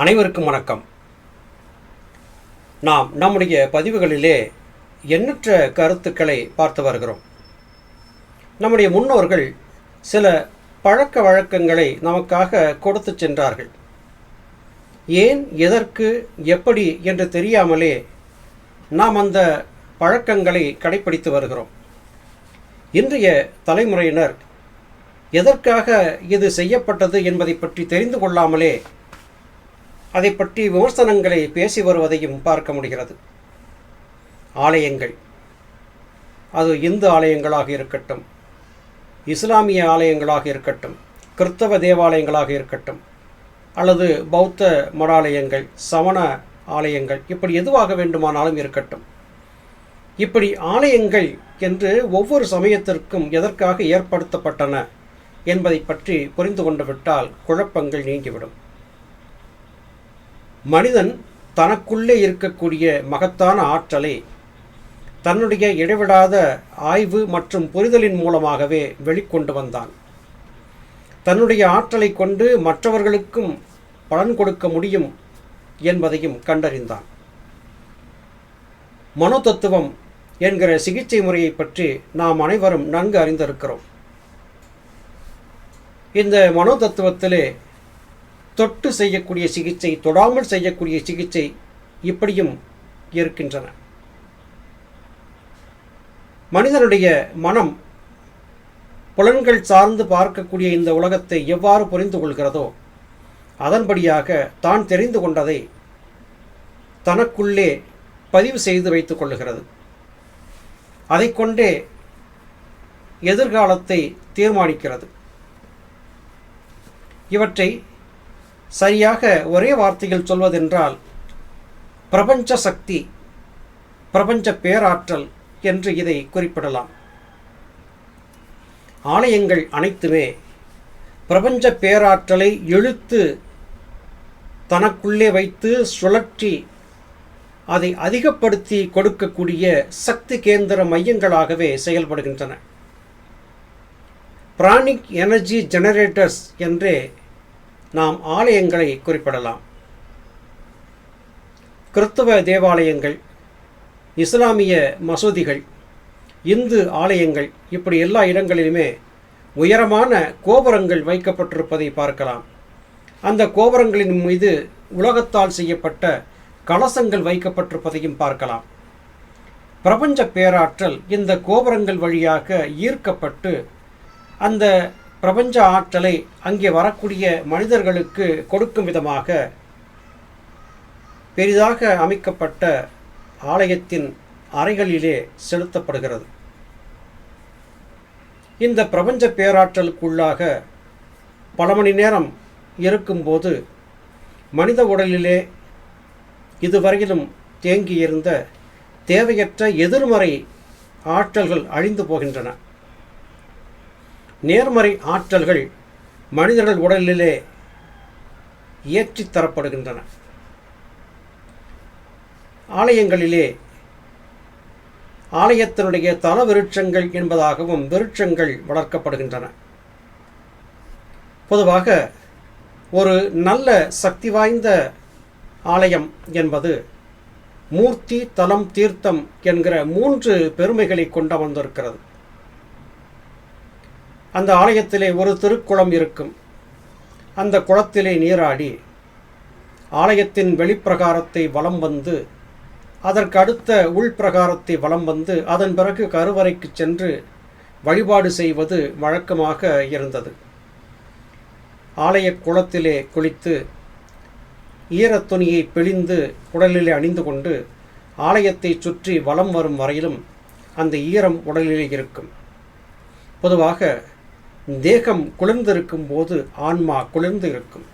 அனைவருக்கும் வணக்கம். நாம் நம்முடைய பதிவுகளிலே எண்ணற்ற கருத்துக்களை பார்த்து வருகிறோம். நம்முடைய முன்னோர்கள் சில பழக்க வழக்கங்களை நமக்காக கொடுத்து சென்றார்கள். ஏன் எதற்கு எப்படி என்று தெரியாமலே நாம் அந்த பழக்கங்களை கடைப்பிடித்து வருகிறோம். இன்றைய தலைமுறையினர் எதற்காக இது செய்யப்பட்டது என்பதை பற்றி தெரிந்து கொள்ளாமலே அதை பற்றி விமர்சனங்களை பேசி வருவதையும் பார்க்க முடிகிறது. ஆலயங்கள். அது இந்து ஆலயங்களாக இருக்கட்டும் இஸ்லாமிய ஆலயங்களாக இருக்கட்டும் கிறிஸ்தவ தேவாலயங்களாக இருக்கட்டும் அல்லது பௌத்த மடாலயங்கள் சமண ஆலயங்கள் இப்படி எதுவாக வேண்டுமானாலும் இருக்கட்டும். இப்படி ஆலயங்கள் என்று ஒவ்வொரு சமயத்திற்கும் எதற்காக ஏற்படுத்தப்பட்டன என்பதை பற்றி புரிந்து கொண்டு விட்டால் குழப்பங்கள் நீங்கிவிடும். மனிதன் தனக்குள்ளே இருக்கக்கூடிய மகத்தான ஆற்றலை தன்னுடைய இடைவிடாத ஆய்வு மற்றும் புரிதலின் மூலமாகவே வெளிக்கொண்டு வந்தான். தன்னுடைய ஆற்றலை கொண்டு மற்றவர்களுக்கும் பலன் கொடுக்க முடியும் என்பதையும் கண்டறிந்தான். மனோ தத்துவம் என்கிற சிகிச்சை முறையை பற்றி நாம் அனைவரும் நன்கு அறிந்திருக்கிறோம். இந்த மனோ தத்துவத்திலே தொட்டு செய்யக்கூடிய சிகிச்சை தொடாமல் செய்யக்கூடிய சிகிச்சை இப்படியும் இருக்கின்றன. மனிதனுடைய மனம் புலன்கள் சார்ந்து பார்க்கக்கூடிய இந்த உலகத்தை எவ்வாறு புரிந்து கொள்கிறதோ அதன்படியாக தான் தெரிந்து கொண்டதை தனக்குள்ளே பதிவு செய்து வைத்துக் கொள்ளுகிறது. அதை கொண்டே எதிர்காலத்தை தீர்மானிக்கிறது. இவற்றை சரியாக ஒரே வார்த்தையில் சொல்வதென்றால் பிரபஞ்ச சக்தி பிரபஞ்ச பேராற்றல் என்று இதை குறிப்பிடலாம். ஆலயங்கள் அனைத்துமே பிரபஞ்ச பேராற்றலை இழுத்து தனக்குள்ளே வைத்து சுழற்றி அதை அதிகப்படுத்தி கொடுக்கக்கூடிய சக்தி கேந்திர மையங்களாகவே செயல்படுகின்றன. பிராணிக் எனர்ஜி ஜெனரேட்டர்ஸ் என்றே நாம் ஆலயங்களை குறிப்பிடலாம். கிறிஸ்தவ தேவாலயங்கள் இஸ்லாமிய மசூதிகள் இந்து ஆலயங்கள் இப்படி எல்லா இடங்களிலுமே உயரமான கோபுரங்கள் வைக்கப்பட்டிருப்பதை பார்க்கலாம். அந்த கோபுரங்களின் மீது உலகத்தால் செய்யப்பட்ட கலசங்கள் வைக்கப்பட்டிருப்பதையும் பார்க்கலாம். பிரபஞ்ச பேராற்றல் இந்த கோபுரங்கள் வழியாக ஈர்க்கப்பட்டு அந்த பிரபஞ்ச ஆற்றலை அங்கே வரக்கூடிய மனிதர்களுக்கு கொடுக்கும் விதமாக பெரிதாக அமைக்கப்பட்ட ஆலயத்தின் அறைகளிலே செலுத்தப்படுகிறது. இந்த பிரபஞ்ச பேராற்றலுக்குள்ளாக பல மணி நேரம் இருக்கும்போது மனித உடலிலே இதுவரையிலும் தேங்கியிருந்த தேவையற்ற எதிர்மறை ஆற்றல்கள் அழிந்து போகின்றன. நேர்மறை ஆற்றல்கள் மனிதர்கள் உடலிலே ஏற்றித் தரப்படுகின்றன. ஆலயங்களிலே ஆலயத்தினுடைய தல விருட்சங்கள் என்பதாகவும் விருட்சங்கள் வளர்க்கப்படுகின்றன. பொதுவாக ஒரு நல்ல சக்தி வாய்ந்த ஆலயம் என்பது மூர்த்தி தலம் தீர்த்தம் என்கிற மூன்று பெருமைகளை கொண்டு வந்திருக்கிறது அந்த ஆலயத்திலே ஒரு திருக்குளம் இருக்கும். அந்த குளத்திலே நீராடி ஆலயத்தின் வெளிப்பிரகாரத்தை வலம் வந்து அதற்கு அடுத்த உள்பிரகாரத்தை வலம் வந்து அதன் பிறகு கருவறைக்கு சென்று வழிபாடு செய்வது வழக்கமாக இருந்தது. ஆலய குளத்திலே குளித்து ஈரத் துணியை பிழிந்து உடலிலே அணிந்து கொண்டு ஆலயத்தை சுற்றி வலம் வரும் வரையிலும் அந்த ஈரம் உடலிலே இருக்கும். பொதுவாக தேகம் குளிர்ந்திருக்கும் போது ஆன்மா குளிர்ந்து இருக்கும்.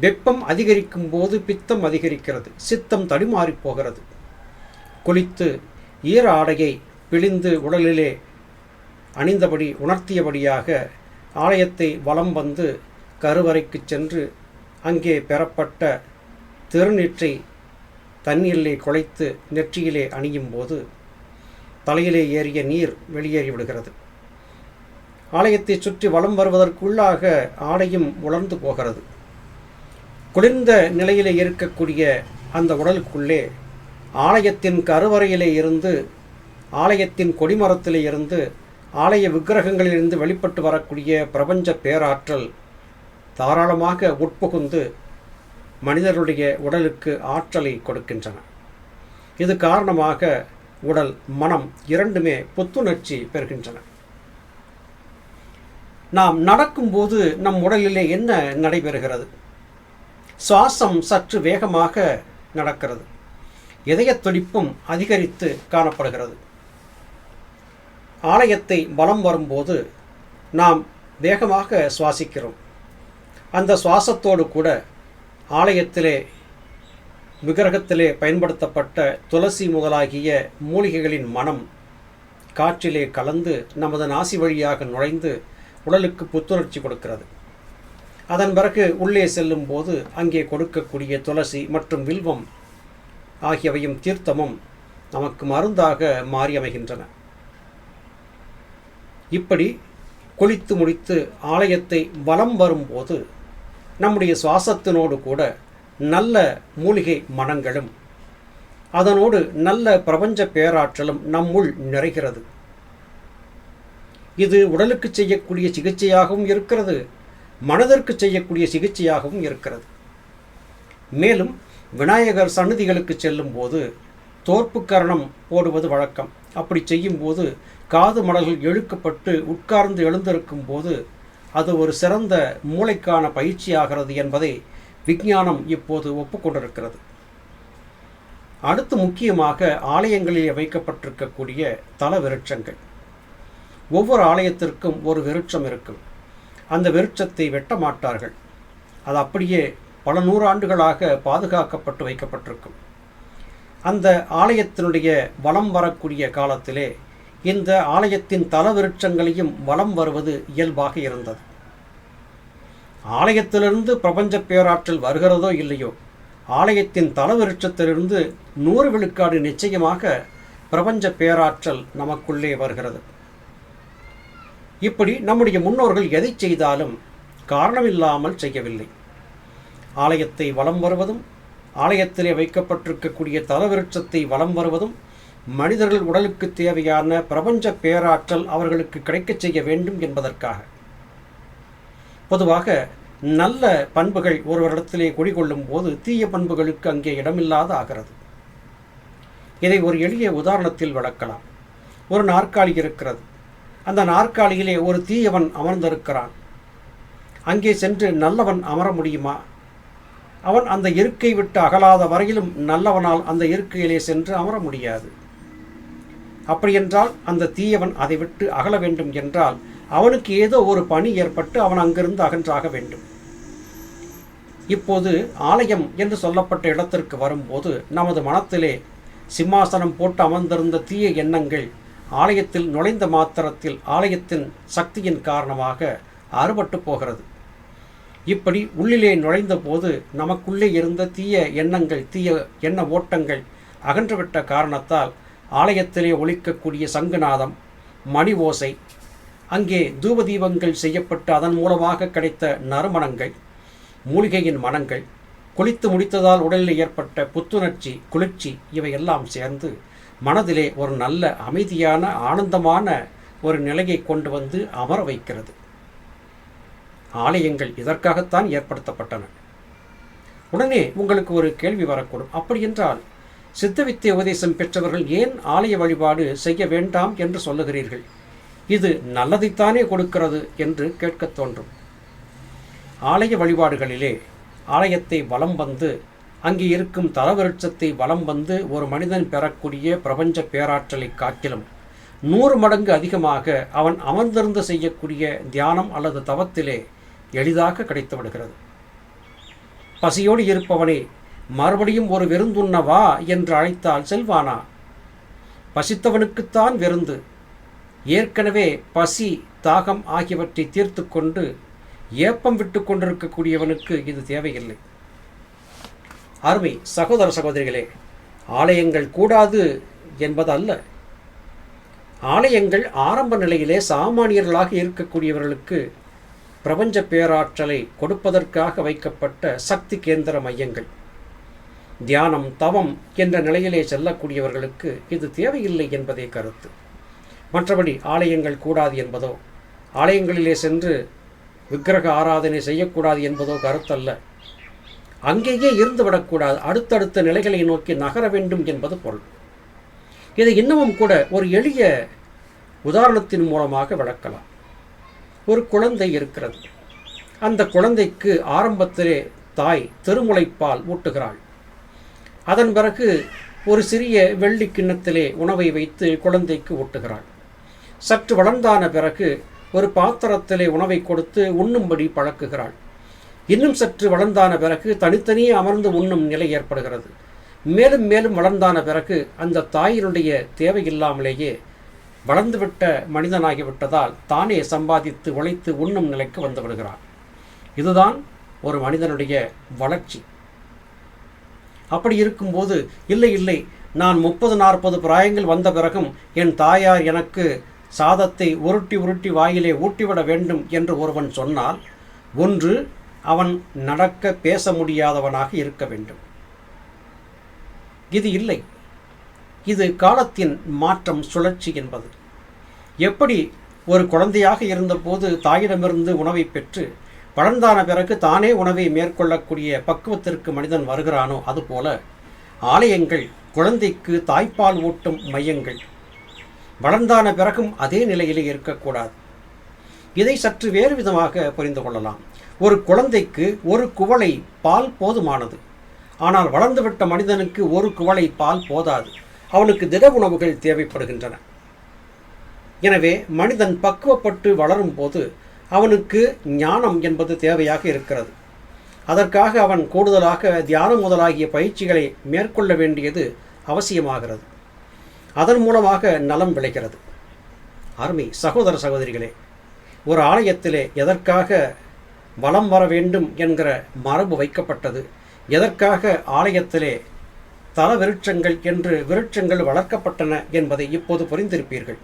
வெப்பம் அதிகரிக்கும் போது பித்தம் அதிகரிக்கிறது. சித்தம் தடுமாறி போகிறது. குளித்து ஈர ஆடையை பிழிந்து உடலிலே அணிந்தபடி உணர்த்தியபடியாக ஆலயத்தை வலம் வந்து கருவறைக்கு சென்று அங்கே பெறப்பட்ட திருநீற்றை தண்ணீரிலே குழைத்து நெற்றியிலே அணியும் போது தலையிலே ஏறிய நீர் வெளியேறிவிடுகிறது. ஆலயத்தை சுற்றி வலம் வருவதற்குள்ளாக ஆடையும் உலர்ந்து போகிறது. குளிர்ந்த நிலையிலே இருக்கக்கூடிய அந்த உடலுக்குள்ளே ஆலயத்தின் கருவறையிலே இருந்து ஆலயத்தின் கொடிமரத்திலே இருந்து ஆலய விக்கிரகங்களிலிருந்து வெளிப்பட்டு வரக்கூடிய பிரபஞ்ச பேராற்றல் தாராளமாக உட்புகுந்து மனிதருடைய உடலுக்கு ஆற்றலை கொடுக்கின்றன. இது காரணமாக உடல் மனம் இரண்டுமே புத்துணர்ச்சி பெறுகின்றன. நாம் நடக்கும்போது நம் உடலிலே என்ன நடைபெறுகிறது? சுவாசம் சற்று வேகமாக நடக்கிறது. இதய துடிப்பும் அதிகரித்து காணப்படுகிறது. ஆலயத்தை பலம் வரும்போது நாம் வேகமாக சுவாசிக்கிறோம். அந்த சுவாசத்தோடு கூட ஆலயத்திலே விக்கிரகத்திலே பயன்படுத்தப்பட்ட துளசி முதலாகிய மூலிகைகளின் மனம் காற்றிலே கலந்து நமது நாசி வழியாக நுழைந்து உடலுக்கு புத்துணர்ச்சி கொடுக்கிறது. அதன் பிறகு உள்ளே செல்லும் போது அங்கே கொடுக்கக்கூடிய துளசி மற்றும் வில்வம் ஆகியவையும் தீர்த்தமும் நமக்கு மருந்தாக மாறி அமைகின்றன இப்படி குளித்து முடித்து ஆலயத்தை வலம் வரும்போது நம்முடைய சுவாசத்தினோடு கூட நல்ல மூலிகை மனங்களும் அதனோடு நல்ல பிரபஞ்ச பேராற்றலும் நம்முள் நிறைகிறது. இது உடலுக்கு செய்யக்கூடிய சிகிச்சையாகவும் இருக்கிறது மனதிற்கு செய்யக்கூடிய சிகிச்சையாகவும் இருக்கிறது. மேலும் விநாயகர் சன்னதிகளுக்கு செல்லும் போது தோற்பு கரணம் போடுவது வழக்கம். அப்படி செய்யும்போது காது மடல்கள் எழுக்கப்பட்டு உட்கார்ந்து எழுந்திருக்கும் போது அது ஒரு சிறந்த மூளைக்கான பயிற்சியாகிறது என்பதை விஞ்ஞானம் இப்போது ஒப்புக்கொண்டிருக்கிறது. அடுத்து முக்கியமாக ஆலயங்களில் வைக்கப்பட்டிருக்கக்கூடிய தல விருட்சங்கள் ஒவ்வொரு ஆலயத்திற்கும் ஒரு விருட்சம் இருக்கும். அந்த விருட்சத்தை வெட்ட மாட்டார்கள். அது அப்படியே பல நூறாண்டுகளாக பாதுகாக்கப்பட்டு வைக்கப்பட்டிருக்கும். அந்த ஆலயத்தினுடைய வலம் வரக்கூடிய காலத்திலே இந்த ஆலயத்தின் தல விருட்சங்களையும் வலம் வருவது இயல்பாக இருந்தது. ஆலயத்திலிருந்து பிரபஞ்ச பேராற்றல் வருகிறதோ இல்லையோ ஆலயத்தின் தல விருட்சத்திலிருந்து நூறு விழுக்காடு நிச்சயமாக பிரபஞ்ச பேராற்றல் நமக்குள்ளே வருகிறது. இப்படி நம்முடைய முன்னோர்கள் எதை செய்தாலும் காரணமில்லாமல் செய்யவில்லை. ஆலயத்தை வலம் வருவதும் ஆலயத்திலே வைக்கப்பட்டிருக்கக்கூடிய தலவிருட்சத்தை வலம் வருவதும் மனிதர்கள் உடலுக்கு தேவையான பிரபஞ்ச பேராற்றல் அவர்களுக்கு கிடைக்கச் செய்ய வேண்டும் என்பதற்காக. பொதுவாக நல்ல பண்புகள் ஒருவரிடத்திலே குடிகொள்ளும் போது தீய பண்புகளுக்கு அங்கே இடமில்லாத ஆகிறது. இதை ஒரு எளிய உதாரணத்தில் விளக்கலாம். ஒரு நாற்காலி இருக்கிறது. அந்த நாற்காலியிலே ஒரு தீயவன் அமர்ந்திருக்கிறான். அங்கே சென்று நல்லவன் அமர முடியுமா? அவன் அந்த இருக்கை விட்டு அகலாத வரையிலும் நல்லவனால் அந்த இருக்கையிலே சென்று அமர முடியாது. அப்படியென்றால் அந்த தீயவன் அதை விட்டு அகல வேண்டும் என்றால் அவனுக்கு ஏதோ ஒரு பணி ஏற்பட்டு அவன் அங்கிருந்து அகன்றாக வேண்டும். இப்போது ஆலயம் என்று சொல்லப்பட்ட இடத்திற்கு வரும்போது நமது மனத்திலே சிம்மாசனம் போட்டு அமர்ந்திருந்த தீய எண்ணங்கள் ஆலயத்தில் நுழைந்த மாத்திரத்தில் ஆலயத்தின் சக்தியின் காரணமாக அறுபட்டு போகிறது. இப்படி உள்ளிலே நுழைந்த போது நமக்குள்ளே இருந்த தீய எண்ணங்கள் தீய எண்ண ஓட்டங்கள் அகன்றுவிட்ட காரணத்தால் ஆலயத்திலே ஒழிக்கக்கூடிய சங்குநாதம் மணி ஓசை அங்கே தூபதீபங்கள் செய்யப்பட்டு அதன் மூலமாக கிடைத்த நறுமணங்கள் மூலிகையின் மனங்கள் குளித்து முடித்ததால் உடலில் ஏற்பட்ட புத்துணர்ச்சி குளிர்ச்சி இவையெல்லாம் சேர்ந்து மனதிலே ஒரு நல்ல அமைதியான ஆனந்தமான ஒரு நிலையை கொண்டு வந்து அமர வைக்கிறது. ஆலயங்கள் இதற்காகத்தான் ஏற்படுத்தப்பட்டன. உடனே உங்களுக்கு ஒரு கேள்வி வரக்கூடும். அப்படி என்றால் சித்தவித்திய உபதேசம் பெற்றவர்கள் ஏன் ஆலய வழிபாடு செய்ய வேண்டாம் என்று சொல்லுகிறீர்கள்? இது நல்லதைத்தானே கொடுக்கிறது என்று கேட்கத் தோன்றும். ஆலய வழிபாடுகளிலே ஆலயத்தை வலம் வந்து அங்கே இருக்கும் தலவிருட்சத்தை வலம் வந்து ஒரு மனிதன் பெறக்கூடிய பிரபஞ்ச பேராற்றலை காட்டிலும் நூறு மடங்கு அதிகமாக அவன் அமர்ந்திருந்து செய்யக்கூடிய தியானம் அல்லது தவத்திலே எளிதாக கிடைத்து விடுகிறது. பசியோடு இருப்பவனே மறுபடியும் ஒரு விருந்துண்ண வா என்று அழைத்தால் செல்வானா? பசித்தவனுக்குத்தான் விருந்து. ஏற்கனவே பசி தாகம் ஆகியவற்றை தீர்த்து கொண்டு ஏப்பம் விட்டு கொண்டிருக்கக்கூடியவனுக்கு இது தேவையில்லை. அருமை சகோதர சகோதரிகளே ஆலயங்கள் கூடாது என்பது அல்ல ஆலயங்கள் ஆரம்ப நிலையிலே சாமானியர்களாக இருக்கக்கூடியவர்களுக்கு பிரபஞ்ச பேராற்றலை கொடுப்பதற்காக வைக்கப்பட்ட சக்தி கேந்திர மையங்கள். தியானம் தவம் என்ற நிலையிலே செல்லக்கூடியவர்களுக்கு இது தேவையில்லை என்பதே கருத்து. மற்றபடி ஆலயங்கள் கூடாது என்பதோ ஆலயங்களிலே சென்று விக்கிரக ஆராதனை செய்யக்கூடாது என்பதோ கருத்தல்ல. அங்கேயே இருந்து விடக்கூடாது அடுத்தடுத்த நிலைகளை நோக்கி நகர வேண்டும் என்பது பொருள். இதை இன்னமும் கூட ஒரு எளிய உதாரணத்தின் மூலமாக விளக்கலாம். ஒரு குழந்தை இருக்கிறது. அந்த குழந்தைக்கு ஆரம்பத்திலே தாய் திருமுலைப்பால் ஊட்டுகிறாள். அதன் பிறகு ஒரு சிறிய வெள்ளி கிண்ணத்திலே உணவை வைத்து குழந்தைக்கு ஊட்டுகிறாள். சற்று வளர்ந்தான பிறகு ஒரு பாத்திரத்திலே உணவை கொடுத்து உண்ணும்படி பழக்குகிறாள். இன்னும் சற்று வளர்ந்தான பிறகு தனித்தனியே அமர்ந்து உண்ணும் நிலை ஏற்படுகிறது. மேலும் மேலும் வளர்ந்தான பிறகு அந்த தாயினுடைய தேவையில்லாமலேயே வளர்ந்துவிட்ட மனிதனாகிவிட்டதால் தானே சம்பாதித்து உழைத்து உண்ணும் நிலைக்கு வந்து விடுகிறான் இதுதான் ஒரு மனிதனுடைய வளர்ச்சி. அப்படி இருக்கும்போது இல்லை இல்லை நான் முப்பது நாற்பது பிராயங்கள் வந்த பிறகும் என் தாயார் எனக்கு சாதத்தை உருட்டி உருட்டி வாயிலே ஊட்டிவிட வேண்டும் என்று ஒருவன் சொன்னால் ஒன்று அவன் நடக்க பேச முடியாதவனாக இருக்க வேண்டும். இது இல்லை. இது காலத்தின் மாற்றம் சுழற்சி என்பது. எப்படி ஒரு குழந்தையாக இருந்தபோது தாயிடமிருந்து உணவை பெற்று வளர்ந்தான பிறகு தானே உணவை மேற்கொள்ளக்கூடிய பக்குவத்திற்கு மனிதன் வருகிறானோ அதுபோல ஆலயங்கள் குழந்தைக்கு தாய்ப்பால் ஊட்டும் மையங்கள். வளர்ந்தான பிறகும் அதே நிலையிலே இருக்கக்கூடாது. இதை சற்று வேறு விதமாக புரிந்து கொள்ளலாம். ஒரு குழந்தைக்கு ஒரு குவளை பால் போதுமானது. ஆனால் வளர்ந்துவிட்ட மனிதனுக்கு ஒரு குவளை பால் போதாது. அவனுக்கு திட உணவுகள் தேவைப்படுகின்றன. எனவே மனிதன் பக்குவப்பட்டு வளரும் போது அவனுக்கு ஞானம் என்பது தேவையாக இருக்கிறது. அதற்காக அவன் கூடுதலாக தியானம் முதலாகிய பயிற்சிகளை மேற்கொள்ள வேண்டியது அவசியமாகிறது. அதன் மூலமாக நலம் விளைகிறது. அருமை சகோதர சகோதரிகளே ஒரு ஆலயத்திலே எதற்காக வலம் வர வேண்டும் என்கிற மரபு வைக்கப்பட்டது. எதற்காக ஆலயத்திலே தல விருட்சங்கள் என்று விருட்சங்கள் வளர்க்கப்பட்டன என்பதை இப்போது புரிந்திருப்பீர்கள்.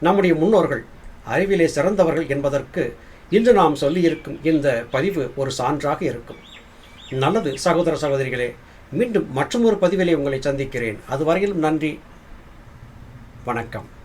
நம்முடைய முன்னோர்கள் அறிவிலே சிறந்தவர்கள் என்பதற்கு இன்று நாம் சொல்லியிருக்கும் இந்த பதிவு ஒரு சான்றாக இருக்கும். நல்லது சகோதர சகோதரிகளே மீண்டும் மற்றொரு பதிவிலே உங்களை சந்திக்கிறேன். அதுவரையிலும் நன்றி. வணக்கம்.